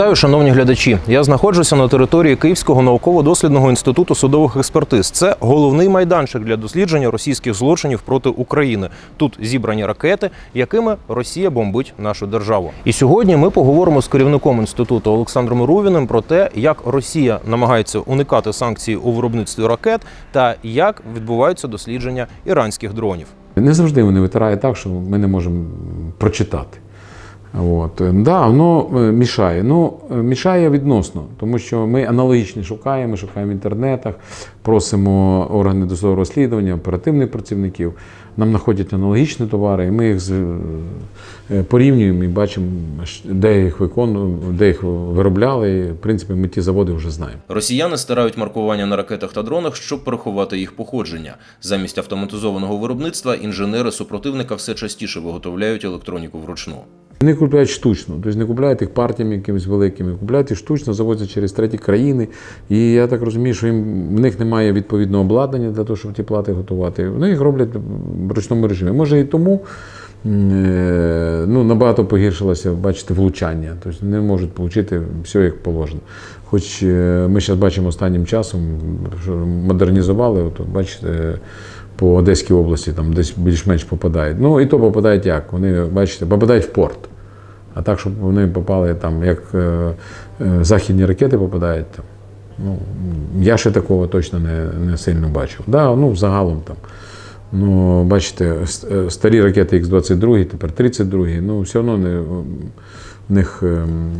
Вітаю, шановні глядачі. Я знаходжуся на території Київського науково-дослідного інституту судових експертиз. Це головний майданчик для дослідження російських злочинів проти України. Тут зібрані ракети, якими Росія бомбить нашу державу. І сьогодні ми поговоримо з керівником інституту Олександром Рувіним про те, як Росія намагається уникати санкцій у виробництві ракет та як відбуваються дослідження іранських дронів. Не завжди вони витирають так, що ми не можемо прочитати. От. Да, воно е, мішає. Ну, е, мішає відносно, тому що ми аналогічні шукаємо, шукаємо в інтернетах, просимо органи досудового розслідування, оперативних працівників. Нам знаходять аналогічні товари, і ми їх е, порівнюємо і бачимо, де їх виконували, де їх виробляли. І, в принципі, ми ті заводи вже знаємо. Росіяни стирають маркування на ракетах та дронах, щоб переховати їх походження. Замість автоматизованого виробництва інженери супротивника все частіше виготовляють електроніку вручну. Вони купляють штучно, тобто не купляють їх партіями якимись великими, купляють їх штучно, завозять через треті країни. І я так розумію, що їм в них немає відповідного обладнання для того, щоб ті плати готувати. Вони їх роблять в ручному режимі. Може і тому е, ну, набагато погіршилося, бачите, влучання. Тобто не можуть отримати все як положено. Хоч е, ми зараз бачимо останнім часом, що модернізували, от, бачите, по Одеській області там десь більш-менш попадають. Ну і то попадають як? Вони, бачите, попадають в порт. А так, щоб вони попали там, як е, е, західні ракети попадають там. Ну, я ще такого точно не, не сильно бачив. Да, ну, загалом там. Ну, бачите, е, старі ракети Х-22, тепер 32, ну, все одно не, в них ем,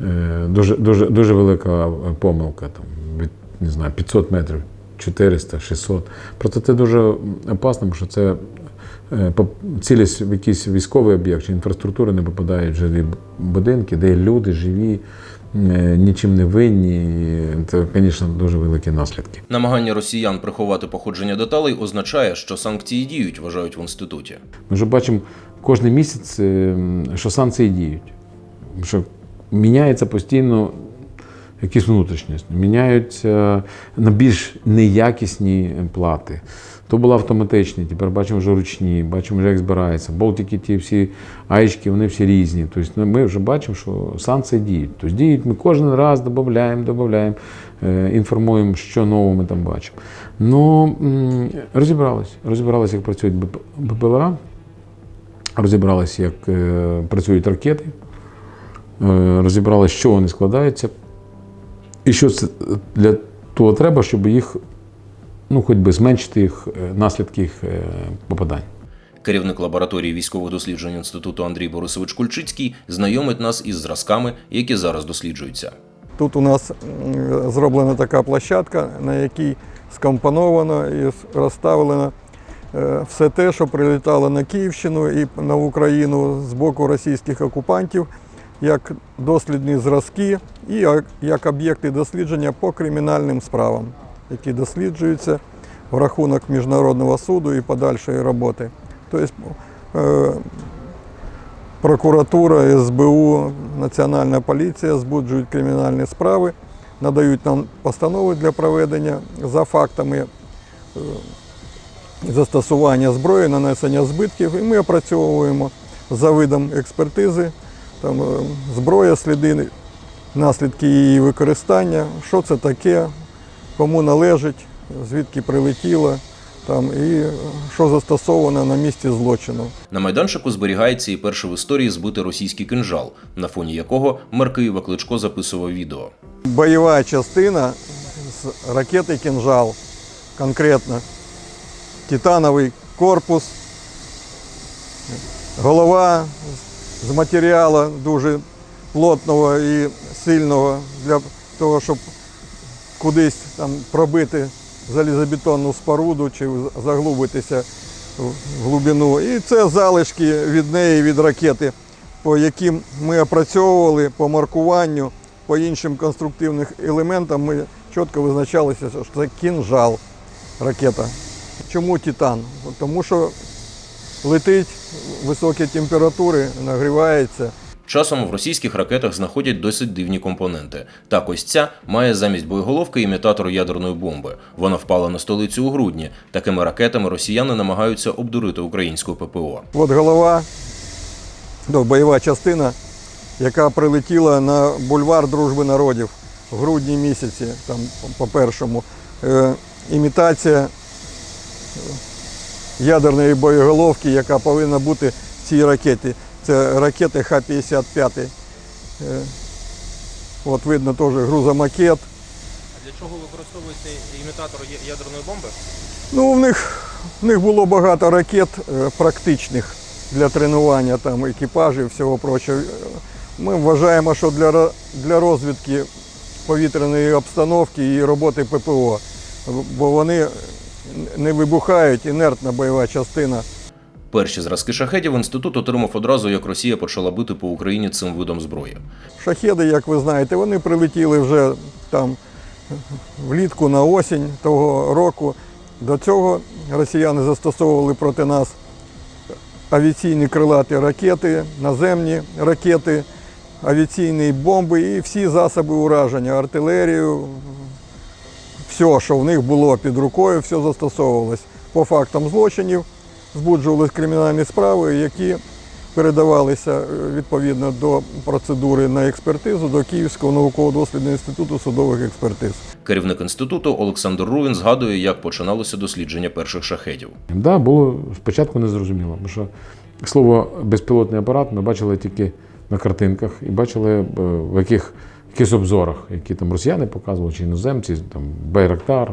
е, дуже, дуже, дуже велика помилка. Там, від, не знаю, 500 метрів, 400, 600. Проте це дуже опасно, тому що це е, цілість в якийсь військовий об'єкт чи інфраструктура не попадають в жилі будинки, де люди живі, е, нічим не винні. Це, звісно, дуже великі наслідки. Намагання росіян приховати походження деталей означає, що санкції діють, вважають в інституті. Ми вже бачимо кожен місяць, е, що санкції діють. Що міняється постійно якісь внутрішність, міняються на більш неякісні плати. То були автоматичні, тепер бачимо вже ручні, бачимо, вже як збирається. Болтики, ті всі аєчки, вони всі різні. Тобто ну, ми вже бачимо, що санкції діють. Тобто діють, ми кожен раз додаємо, додаємо, е, інформуємо, що нового ми там бачимо. Ну, м, розібрались. Розібрались, як працюють БПЛА, розібралися, як е, працюють ракети, е, розібралися, що вони складаються, і що це для того треба, щоб їх, ну, хоч би зменшити їх е, наслідки їх е, попадань. Керівник лабораторії військових досліджень інституту Андрій Борисович Кульчицький знайомить нас із зразками, які зараз досліджуються. Тут у нас зроблена така площадка, на якій скомпоновано і розставлено е, все те, що прилітало на Київщину і на Україну з боку російських окупантів, як дослідні зразки і як- об'єкти дослідження по кримінальним справам, які досліджуються в рахунок міжнародного суду і подальшої роботи. Тобто е, Прокуратура, СБУ, Національна поліція збуджують кримінальні справи, надають нам постанови для проведення за фактами е, застосування зброї, нанесення збитків, і ми опрацьовуємо за видом експертизи, там, е, зброя, сліди, наслідки її використання, що це таке, кому належить, звідки прилетіло, там, і е, що застосовано на місці злочину. На майданчику зберігається і перший в історії збитий російський кинжал, на фоні якого мер Києва Кличко записував відео. Бойова частина з ракети «Кінжал», конкретно. Титановий корпус, голова з матеріалу дуже плотного і сильного для того, щоб кудись там пробити залізобетонну споруду чи заглубитися в глибину. І це залишки від неї, від ракети, по яким ми опрацьовували по маркуванню, по іншим конструктивним елементам ми чітко визначалися, що це кінжал ракета. Чому титан? Тому що летить високі температури, нагрівається. Часом в російських ракетах знаходять досить дивні компоненти. Так ось ця має замість боєголовки імітатор ядерної бомби. Вона впала на столицю у грудні. Такими ракетами росіяни намагаються обдурити українську ППО. От голова, ну, бойова частина яка прилетіла на бульвар Дружби народів в грудні місяці, там по першому. Е, імітація ядерної боєголовки, яка повинна бути в цій ракеті. Це ракети Х-55. Е, От видно теж грузомакет. А для чого використовується імітатор ядерної бомби? Ну, в них, в них було багато ракет е, практичних для тренування там, екіпажів і всього прочого. Ми вважаємо, що для, для розвідки повітряної обстановки і роботи ППО, бо вони не вибухають, інертна бойова частина. Перші зразки шахедів інститут отримав одразу, як Росія почала бити по Україні цим видом зброї. Шахеди, як ви знаєте, вони прилетіли вже там влітку на осінь того року. До цього росіяни застосовували проти нас авіаційні крилаті ракети, наземні ракети, авіаційні бомби і всі засоби ураження, артилерію, все, що в них було під рукою, все застосовувалось. По фактам злочинів збуджувалися кримінальні справи, які передавалися е, відповідно до процедури на експертизу до Київського науково-дослідного інституту судових експертиз. Керівник інституту Олександр Рувін згадує, як починалося дослідження перших шахедів. Да, було спочатку незрозуміло, тому що слово безпілотний апарат ми бачили тільки на картинках і бачили е, в яких, якихось обзорах, які там росіяни показували, чи іноземці, там Байрактар,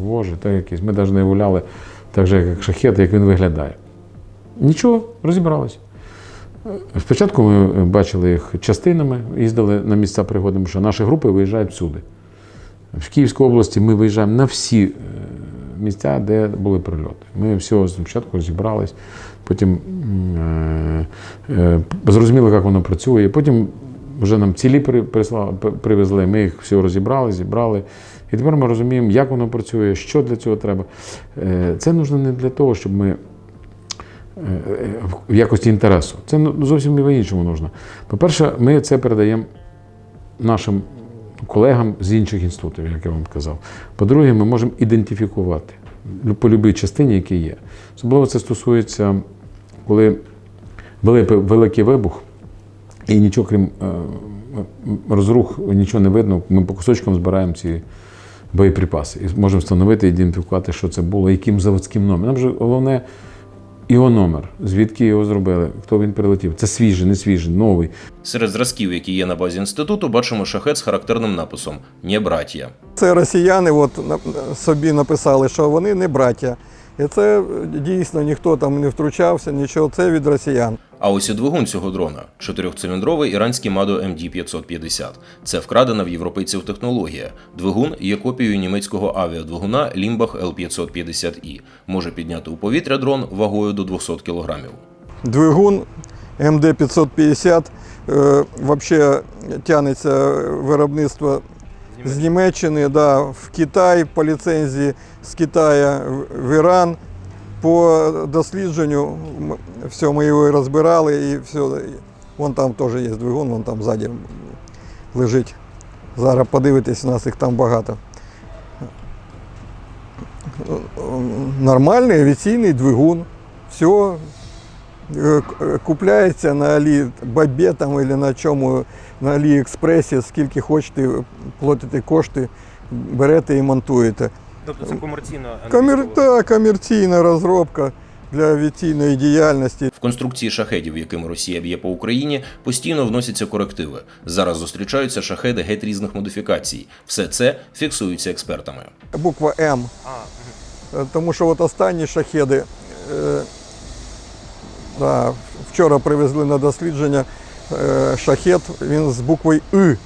Вожі, та якісь. Ми навіть не уявляли, так же, як шахет, як він виглядає. Нічого, розібралися. Спочатку ми бачили їх частинами, їздили на місця пригоди, тому що наші групи виїжджають всюди. В Київській області ми виїжджаємо на всі е, місця, де були прильоти. Ми всього спочатку розібрались, потім е, е, зрозуміли, як воно працює. Потім вже нам цілі привезли, ми їх все розібрали, зібрали. І тепер ми розуміємо, як воно працює, що для цього треба. Е, Це нужно не для того, щоб ми е, в якості інтересу. Це ну, зовсім іншому нужно. По-перше, ми це передаємо нашим колегам з інших інститутів, як я вам казав. По-друге, ми можемо ідентифікувати по будь-якій частині, які є. Особливо це стосується, коли великий, великий вибух, і нічого крім е, розрух, нічого не видно. Ми по кусочкам збираємо ці боєприпаси і можемо встановити, ідентифікувати, що це було, яким заводським номером. Нам же головне його номер, звідки його зробили, хто він прилетів. Це свіжий, не свіжий, новий. Серед зразків, які є на базі інституту, бачимо шахет з характерним написом «Не браття». Це росіяни от, собі написали, що вони не браття. І це е, дійсно ніхто там не втручався, нічого, це від росіян. А ось і двигун цього дрона чотирьохциліндровий іранський Мадо МД-550. Це вкрадена в європейців технологія. Двигун є копією німецького авіадвигуна Limbach L550i. Може підняти у повітря дрон вагою до 200 кілограмів. Двигун МД-550 е, взагалі тягнеться виробництво з Німеччини да, в Китай по ліцензії, з Китаю в- Іран. По дослідженню все, ми його розбирали і все. Вон там теж є двигун, вон там ззаді лежить. Зараз подивитесь, у нас їх там багато. Нормальний авіаційний двигун. Все, купляється на Алі Бабе там або на чому на Аліекспресі, скільки хочете, платите кошти, берете і монтуєте. Тобто це комерційна Комер... Та, комерційна розробка для авіаційної діяльності. В конструкції шахедів, якими Росія б'є по Україні, постійно вносяться корективи. Зараз зустрічаються шахеди геть різних модифікацій. Все це фіксується експертами. Буква М. Е, Тому що от останні шахеди е, да, вчора привезли на дослідження шахет, він з буквою И.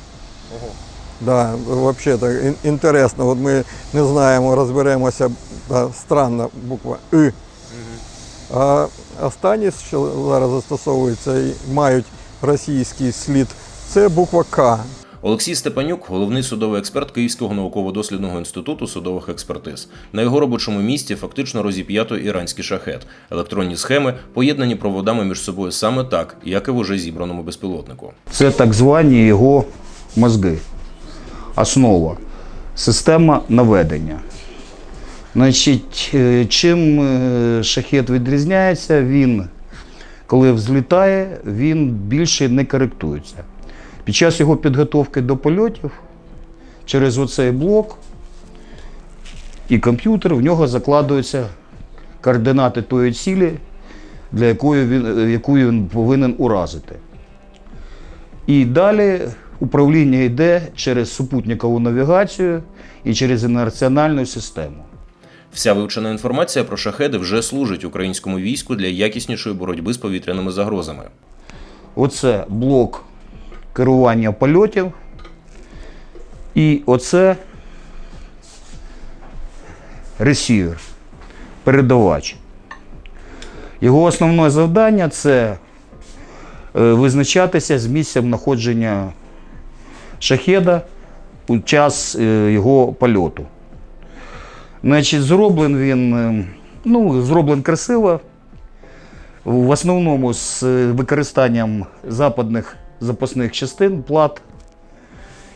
Да, вообще так інтересно. От ми не знаємо, розберемося. Да, странна буква И. А останні, що зараз застосовуються і мають російський слід, це буква К. Олексій Степанюк, головний судовий експерт Київського науково-дослідного інституту судових експертиз. На його робочому місці фактично розіп'ято іранський шахет. Електронні схеми поєднані проводами між собою саме так, як і в уже зібраному безпілотнику. Це так звані його мозги. Основа. Система наведення. Значить, е, чим е, шахет відрізняється, він коли взлітає, він більше не коректується. Під час його підготовки до польотів через оцей блок і комп'ютер в нього закладуються координати тої цілі, для якої він, яку він повинен уразити. І далі управління йде через супутникову навігацію і через інерціональну систему. Вся вивчена інформація про шахеди вже служить українському війську для якіснішої боротьби з повітряними загрозами. Оце блок керування польотів. І оце ресівер, передавач. Його основне завдання це е, визначатися з місцем знаходження шахеда у час е, його польоту. Значить, зроблен він, е, ну, зроблен красиво, в основному з використанням западних запасних частин, плат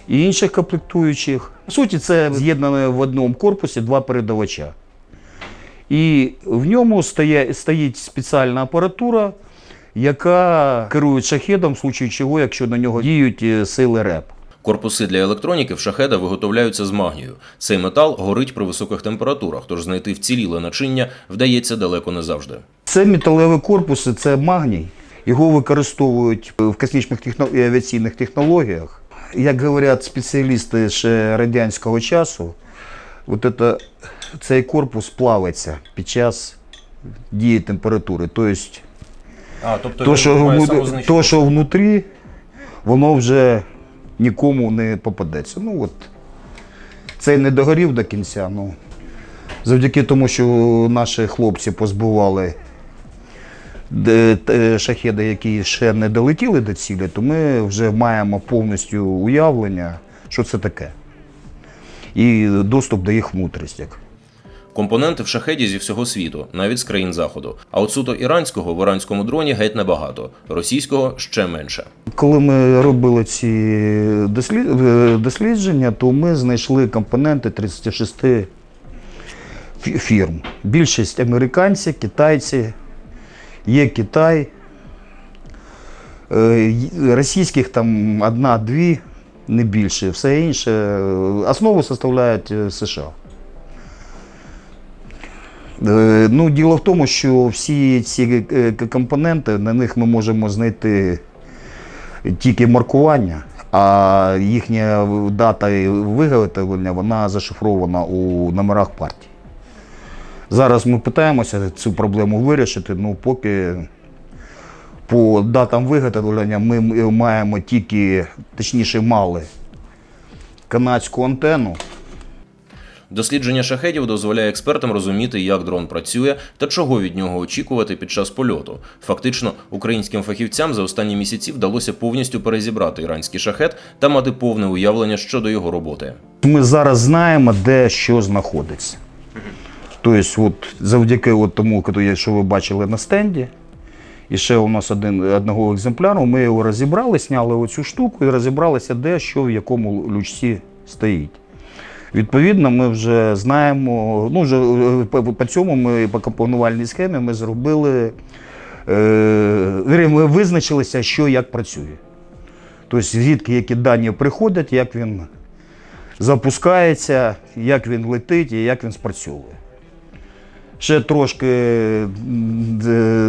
і інших комплектуючих. По суті, це з'єднане в одному корпусі два передавача. І в ньому стоїть спеціальна апаратура, яка керує шахедом, в случаї чого, якщо на нього діють е, сили РЕП. Корпуси для електроніки в шахеда виготовляються з магнію. Цей метал горить при високих температурах, тож знайти вціліле начиння вдається далеко не завжди. Це металеві корпуси, це магній. Його використовують в космічних техно- і авіаційних технологіях. Як говорять спеціалісти ще радянського часу, от это, цей корпус плавиться під час дії температури. Тобто, А, тобто то, що, вну- то, що внутрі, воно вже нікому не попадеться. Ну от, цей не догорів до кінця. Ну, завдяки тому, що наші хлопці позбували шахеди, які ще не долетіли до цілі, то ми вже маємо повністю уявлення, що це таке. І доступ до їх внутрішніх. Компоненти в шахеді зі всього світу, навіть з країн заходу. А от суто іранського в іранському дроні геть небагато, російського ще менше. Коли ми робили ці е, дослідження, то ми знайшли компоненти 36 фі- фірм. Більшість американці, китайці, є Китай. Е, Російських там одна-дві, не більше. Все інше. Основу составляють е, США. Е, Ну, діло в тому, що всі ці компоненти, на них ми можемо знайти тільки маркування, а їхня дата виготовлення вона зашифрована у номерах партії. Зараз ми питаємося цю проблему вирішити, ну поки по датам виготовлення ми маємо тільки, точніше, мали канадську антенну. Дослідження шахедів дозволяє експертам розуміти, як дрон працює та чого від нього очікувати під час польоту. Фактично, українським фахівцям за останні місяці вдалося повністю перезібрати іранський шахет та мати повне уявлення щодо його роботи. Ми зараз знаємо, де що знаходиться. Тобто, от, завдяки от тому, що ви бачили на стенді, і ще у нас один, одного екземпляру, ми його розібрали, зняли оцю штуку і розібралися, де що в якому лючці стоїть. Відповідно, ми вже знаємо, ну вже е, по, цьому ми по компонувальній схемі ми зробили, е, ми визначилися, що як працює. Тобто, звідки які дані приходять, як він запускається, як він летить і як він спрацьовує. Ще трошки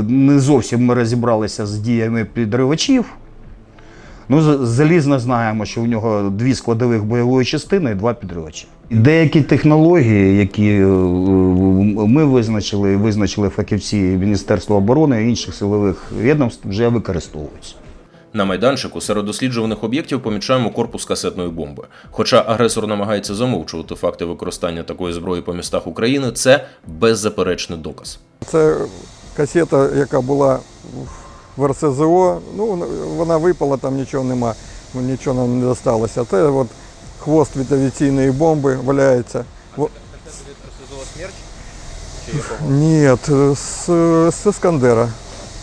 не зовсім ми розібралися з діями підривачів. Ну, залізно знаємо, що в нього дві складових бойової частини і два підривачі. Деякі технології, які е, ми визначили, визначили фахівці Міністерства оборони і інших силових відомств, вже використовуються. На майданчику серед досліджуваних об'єктів помічаємо корпус касетної бомби. Хоча агресор намагається замовчувати факти використання такої зброї по містах України, це беззаперечний доказ. Це касета, яка була в РСЗО. Ну, вона випала, там нічого нема, нічого нам не досталося. Це от хвост від авіаційної бомби валяється. Во- Ні, з, з Іскандера.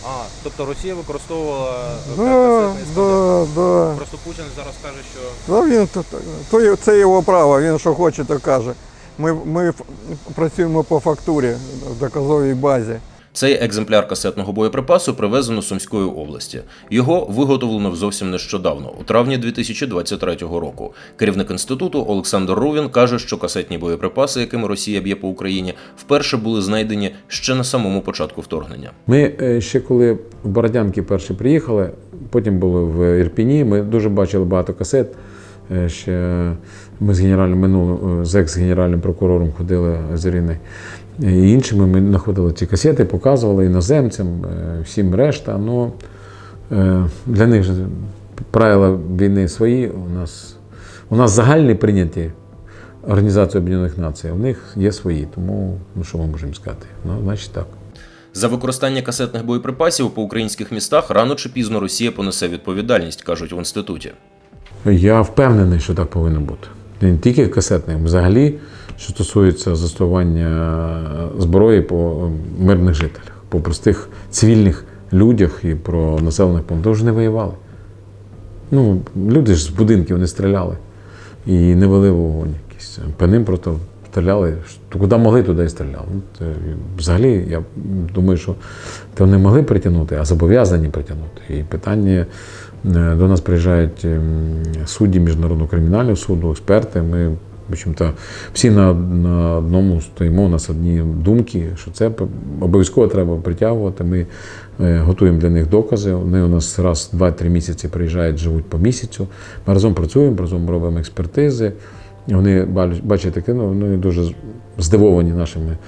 А, тобто Росія використовувала е, Да, да, да. Просто Путін зараз каже, що Да, він, то, то, це його право, він що хоче, то каже. Ми, ми працюємо по фактурі в доказовій базі. Цей екземпляр касетного боєприпасу привезено з Сумської області. Його виготовлено зовсім нещодавно, у травні 2023 року. Керівник інституту Олександр Рувін каже, що касетні боєприпаси, якими Росія б'є по Україні, вперше були знайдені ще на самому початку вторгнення. Ми е, ще коли в Бородянки перші приїхали, потім були в Ірпіні, ми дуже бачили багато касет. Е, Ще ми з генеральним минулим, з екс-генеральним прокурором ходили з Іриною. І іншими ми знаходили ці касети, показували іноземцям, е, всім решта. Ну, е, для них же правила війни свої. У нас, у нас загальні прийняті Організацією Об'єднаних Націй, а у них є свої. Тому ну, що ми можемо сказати? Ну, значить так. За використання касетних боєприпасів по українських містах рано чи пізно Росія понесе відповідальність, кажуть в інституті. Я впевнений, що так повинно бути. Не тільки касетних, взагалі, що стосується застосування зброї по мирних жителях, по простих цивільних людях і про населених пунктах. Вже не воювали. Ну, люди ж з будинків не стріляли і не вели вогонь якийсь. По ним просто стріляли. Куди могли, туди і стріляли. Ну, взагалі, я думаю, що то не могли притягнути, а зобов'язані притягнути. І питання е, до нас приїжджають ем, судді Міжнародного кримінального суду, експерти. Ми в общем-то, всі на, на одному стоїмо, у нас одні думки, що це обов'язково треба притягувати. Ми е, готуємо для них докази. Вони у нас раз 2-3 місяці приїжджають, живуть по місяцю. Ми разом працюємо, разом робимо експертизи. Вони бачать- ну, вони дуже здивовані нашими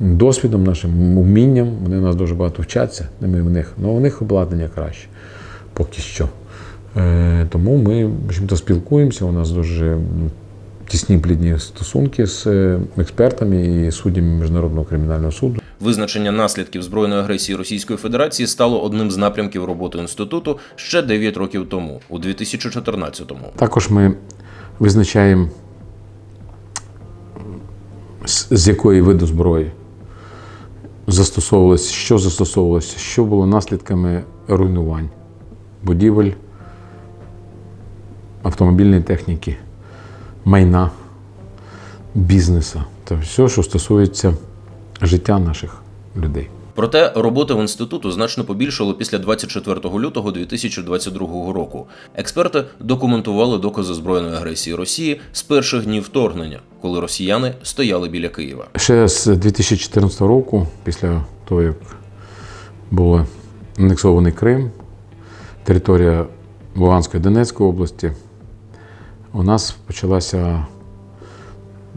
досвідом, нашим вмінням. Вони нас дуже багато вчаться, не ми в них. але у них обладнання краще поки що. Е, тому ми в общем-то, спілкуємося. У нас дуже м, тісні плідні стосунки з е, експертами і суддями Міжнародного кримінального суду. Визначення наслідків збройної агресії Російської Федерації стало одним з напрямків роботи інституту ще 9 років тому, у 2014-му. Також ми визначаємо, з з якої виду зброї застосовувалося, що застосовувалося, що було наслідками руйнувань, будівель, автомобільної техніки, майна, бізнесу та все, що стосується життя наших людей. Проте роботи в інституту значно побільшало після 24 лютого 2022 року. Експерти документували докази збройної агресії Росії з перших днів вторгнення, коли росіяни стояли біля Києва. Ще з 2014 року, після того, як був анексований Крим, територія Луганської Донецької області, у нас почалася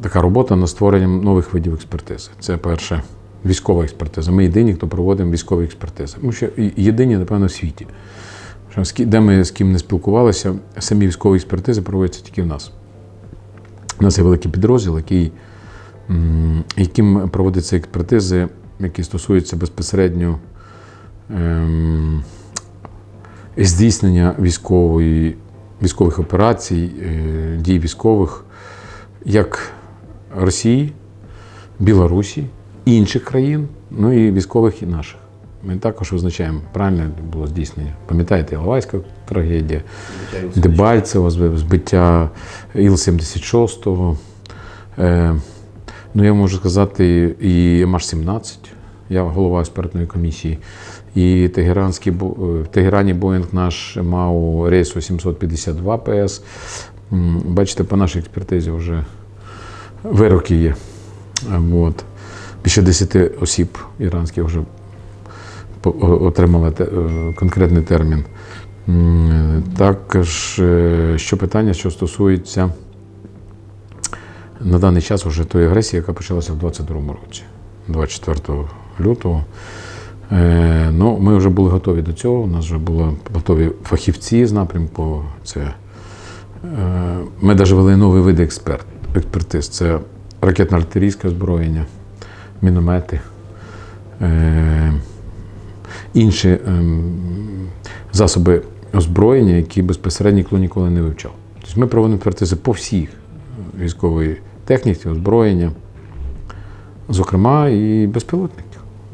така робота над створенням нових видів експертизи. Це перше військова експертиза. Ми єдині, хто проводимо військові експертизи. Ми ще єдині, напевно, в світі. Де ми з ким не спілкувалися, самі військові експертизи проводяться тільки в нас. У нас є великий підрозділ, який яким проводяться експертизи, які стосуються безпосередньо ем, здійснення військової, військових операцій, е, дій військових як Росії, Білорусі, інших країн, ну і військових і наших. Ми також визначаємо, правильно було здійснення. Пам'ятаєте, Іловайська трагедія, Дебальцево, зб- збиття Іл-76. Е, ну, я можу сказати, і МАШ-17, я голова експертної комісії, і Тегеранський, е, в Тегерані Боїнг наш мав рейсу 752 ПС. Бачите, по нашій експертизі вже вироки є. От. Більше 10 осіб іранських вже отримали е, конкретний термін. Також е, що питання, що стосується на даний час вже тої агресії, яка почалася в 22-му році, 24 лютого. Е, ну, ми вже були готові до цього. У нас вже були готові фахівці з напрямку. Це, е, ми навіть вели новий вид експерт, експертиз. Це ракетно-артилерійське озброєння, міномети, е, інші ем, засоби озброєння, які безпосередньо ніколи не вивчав. Тобто ми проводимо експертизи по всіх військової техніці, озброєння, зокрема і безпілотників.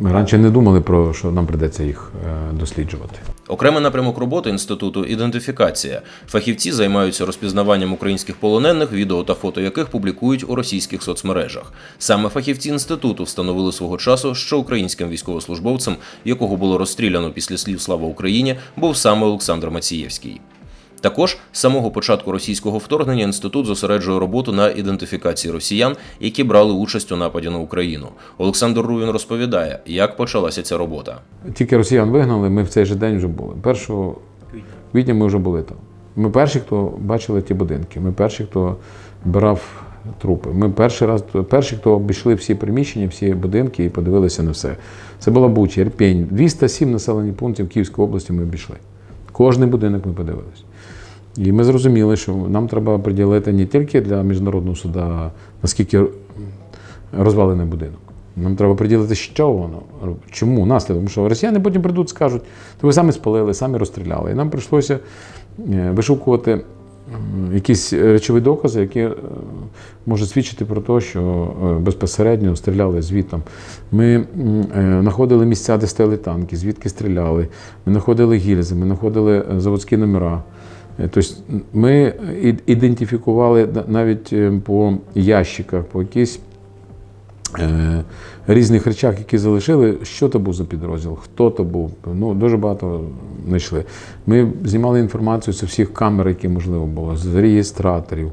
Ми раніше не думали про що нам прийдеться їх е, досліджувати. Окремий напрямок роботи інституту ідентифікація. Фахівці займаються розпізнаванням українських полонених, відео та фото яких публікують у російських соцмережах. Саме фахівці інституту встановили свого часу, що українським військовослужбовцем, якого було розстріляно після слів Слава Україні, був саме Олександр Мацієвський. Також з самого початку російського вторгнення інститут зосереджує роботу на ідентифікації росіян, які брали участь у нападі на Україну. Олександр Руїн розповідає, як почалася ця робота. Тільки росіян вигнали, ми в цей же день вже були. 1 квітня ми вже були там. Ми перші, хто бачили ті будинки. Ми перші, хто брав трупи. Ми перший раз перші, хто обійшли всі приміщення, всі будинки і подивилися на все. Це була Буча, Ірпінь. 207 населених пунктів Київської області ми обійшли. Кожний будинок ми подивилися. І ми зрозуміли, що нам треба приділити не тільки для міжнародного суда, наскільки розвалений будинок. Нам треба приділити, що воно. Чому наслідок? Тому що росіяни потім прийдуть скажуть, то ви самі спалили, самі розстріляли. І нам прийшлося е, вишукувати якісь речові докази, які е, можуть свідчити про те, що е, безпосередньо стріляли звідти. Ми знаходили місця, де стояли танки, звідки стріляли. Ми знаходили гільзи, ми знаходили заводські номера. Тобто ми ідентифікували навіть е, по ящиках, по якісь е, різних речах, які залишили, що то був за підрозділ, хто то був. Ну, дуже багато знайшли. Ми знімали інформацію з всіх камер, які можливо було, з реєстраторів,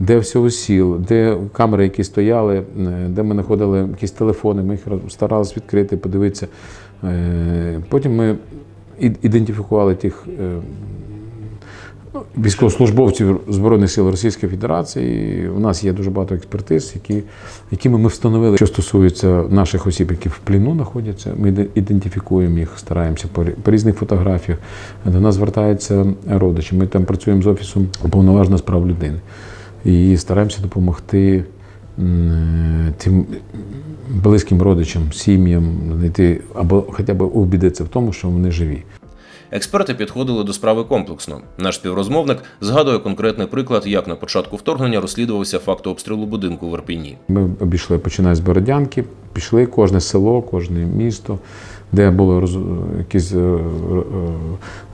де всього сіл, де камери, які стояли, де ми знаходили якісь телефони, ми їх старалися відкрити, подивитися. Потім ми ідентифікували тих військовослужбовців Збройних сил Російської Федерації. У нас є дуже багато експертиз, які, якими ми встановили, що стосується наших осіб, які в пліну знаходяться. Ми ідентифікуємо їх, стараємося по, різних фотографіях. До нас звертаються родичі. Ми там працюємо з офісом уповноваженого з прав людини і стараємося допомогти. Тим близьким родичам, сім'ям знайти або хоча б убідитися в тому, що вони живі. Експерти підходили до справи комплексно. Наш співрозмовник згадує конкретний приклад, як на початку вторгнення розслідувався факт обстрілу будинку в Ірпіні. Ми обійшли, починаючи з Бородянки, пішли кожне село, кожне місто, де були роз, якісь е, е,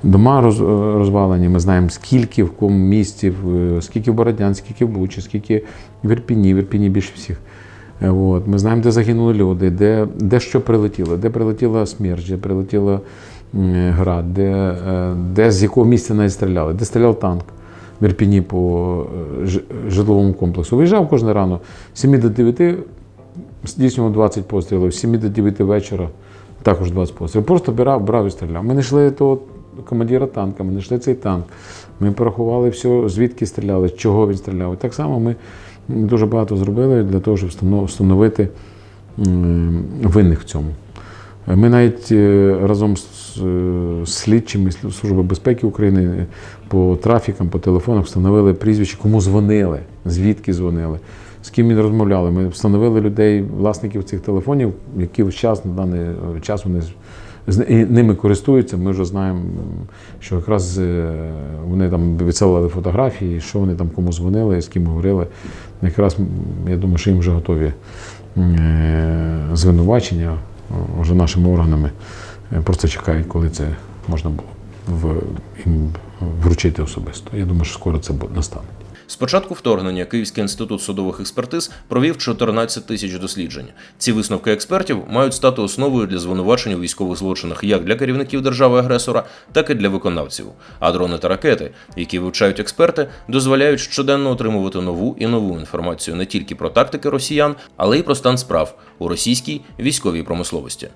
дома роз, е, розвалені. Ми знаємо, скільки в кому місті, скільки в Бородянці, скільки в Бучі, скільки в Ірпіні, в Ірпіні більше всіх. От. Ми знаємо, де загинули люди, де, де що прилетіло, де прилетіла смерть, де прилетіла м, град, де, е, де з якого місця навіть стріляли, де стріляв танк в Ірпіні по е, житловому комплексу. Виїжджав кожен рано з 7 до 9 здійснював 20 пострілів, з 7 до 9 вечора також 20 пострілів. Просто брав, брав і стріляв. Ми знайшли того командира танка, ми знайшли цей танк. Ми порахували все, звідки стріляли, з чого він стріляв. І так само ми дуже багато зробили для того, щоб встановити винних в цьому. Ми навіть е, разом з е, слідчими Служби безпеки України по трафікам, по телефонах встановили прізвище, кому дзвонили, звідки дзвонили, з ким він розмовляли. Ми встановили людей, власників цих телефонів, які в час на даний е, час вони і ними користуються. Ми вже знаємо, що якраз вони там відсилали фотографії, що вони там кому дзвонили, з ким говорили. Якраз я думаю, що їм вже готові звинувачення вже нашими органами. Е, Просто чекають, коли це можна було в, їм вручити особисто. Я думаю, що скоро це настане. З початку вторгнення Київський інститут судових експертиз провів 14 тисяч досліджень. Ці висновки експертів мають стати основою для звинувачень у військових злочинах як для керівників держави-агресора, так і для виконавців. А дрони та ракети, які вивчають експерти, дозволяють щоденно отримувати нову і нову інформацію не тільки про тактики росіян, але й про стан справ у російській військовій промисловості.